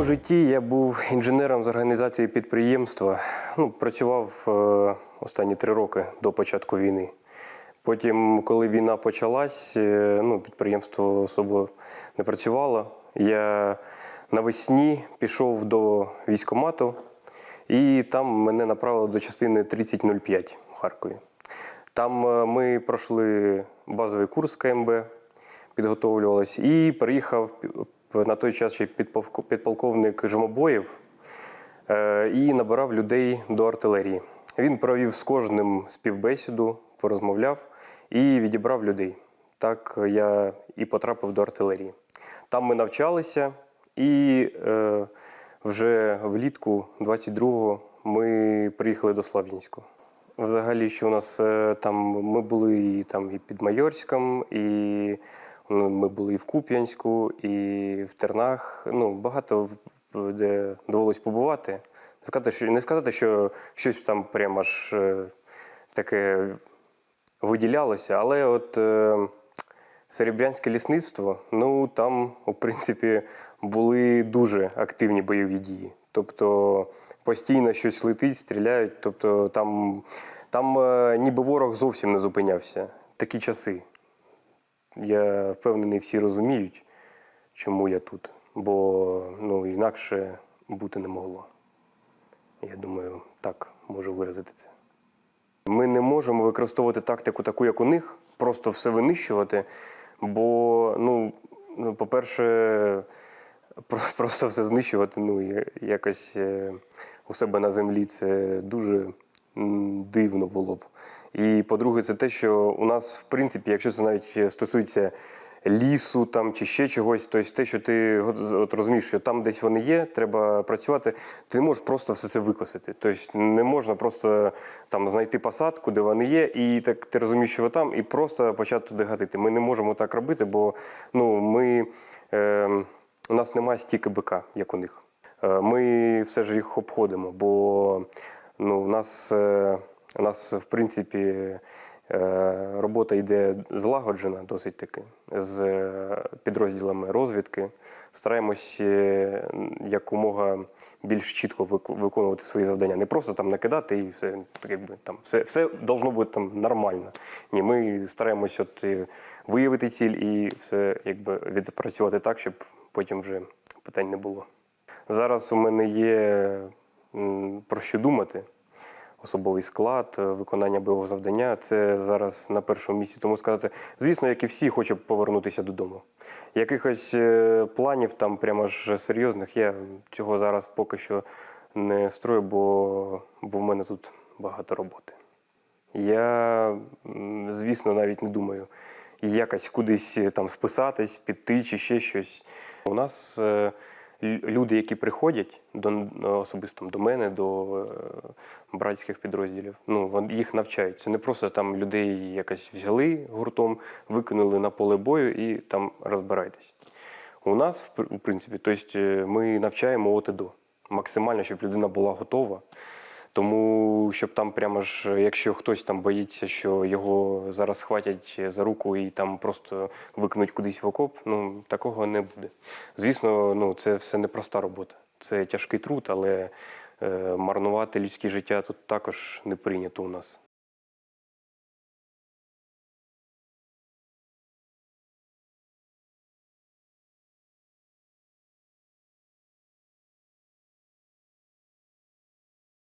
цивільному житті я був інженером з організації підприємства. Ну, працював е, останні три роки до початку війни. Потім, коли війна почалась, е, ну, підприємство особо не працювало. Я навесні пішов до військкомату, і там мене направили до частини 3005 в Харкові. Там е, ми пройшли базовий курс КМБ, підготовлювались, і приїхав на той час ще підполковник Жомобоєв е, і набирав людей до артилерії. Він провів з кожним співбесіду, порозмовляв і відібрав людей. Так я і потрапив до артилерії. Там ми навчалися, і е, вже влітку 22-го ми приїхали до Слав'янську. Взагалі, що у нас е, там ми були і там і під Майорськом, і ми були і в Куп'янську, і в Тернах. Ну, багато де довелось побувати. Сказати, що, не сказати, що щось там прямо аж е, таке виділялося, але от е, Серебрянське лісництво, ну там, в принципі, були дуже активні бойові дії. Тобто постійно щось летить, стріляють. Тобто там, там е, ніби ворог зовсім не зупинявся. Такі часи. Я впевнений, всі розуміють, чому я тут. Бо ну, інакше бути не могло. Я думаю, так можу виразити це. Ми не можемо використовувати тактику таку, як у них, просто все винищувати. Бо, ну, ну, по-перше, просто все знищувати, ну, якось е, у себе на землі це дуже дивно було б. І по-друге, це те, що у нас, в принципі, якщо це навіть стосується лісу там чи ще чогось, тобто те, що ти от, розумієш, що там десь вони є, треба працювати, ти не можеш просто все це викосити. Тобто не можна просто там знайти посадку, де вони є, і так ти розумієш, що там, і просто почати туди гатити. Ми не можемо так робити, бо ну, ми, е, у нас немає стільки БК, як у них. Е, Ми все ж їх обходимо, бо ну, у нас, е, у нас в принципі, е, робота йде злагоджена досить таки з е, підрозділами розвідки. Стараємось е, якомога більш чітко виконувати свої завдання. Не просто там накидати і все, якби там все, все должно бути там нормально. Ні, ми стараємось от виявити ціль і все якби відпрацювати так, щоб потім вже питань не було. Зараз у мене є про що думати. Особовий склад, е, виконання бойового завдання це зараз на першому місці. Тому сказати, звісно, як і всі, хочу повернутися додому. Якихось е, планів там прямо ж серйозних я цього зараз поки що не строю, бо, бо в мене тут багато роботи. Я, звісно, навіть не думаю якось кудись е, там списатись, піти чи ще щось. У нас люди, які приходять до особисто до мене, до е, братських підрозділів, ну їх навчають. Це не просто там людей якось взяли гуртом, викинули на поле бою і там розбирайтесь. У нас, в принципі, тобто е, ми навчаємо от. Максимально, щоб людина була готова. Тому щоб там прямо ж, якщо хтось там боїться, що його зараз схватять за руку і там просто викинуть кудись в окоп, ну такого не буде. Звісно, ну це все непроста робота. Це тяжкий труд, але е, марнувати людське життя тут також не прийнято у нас.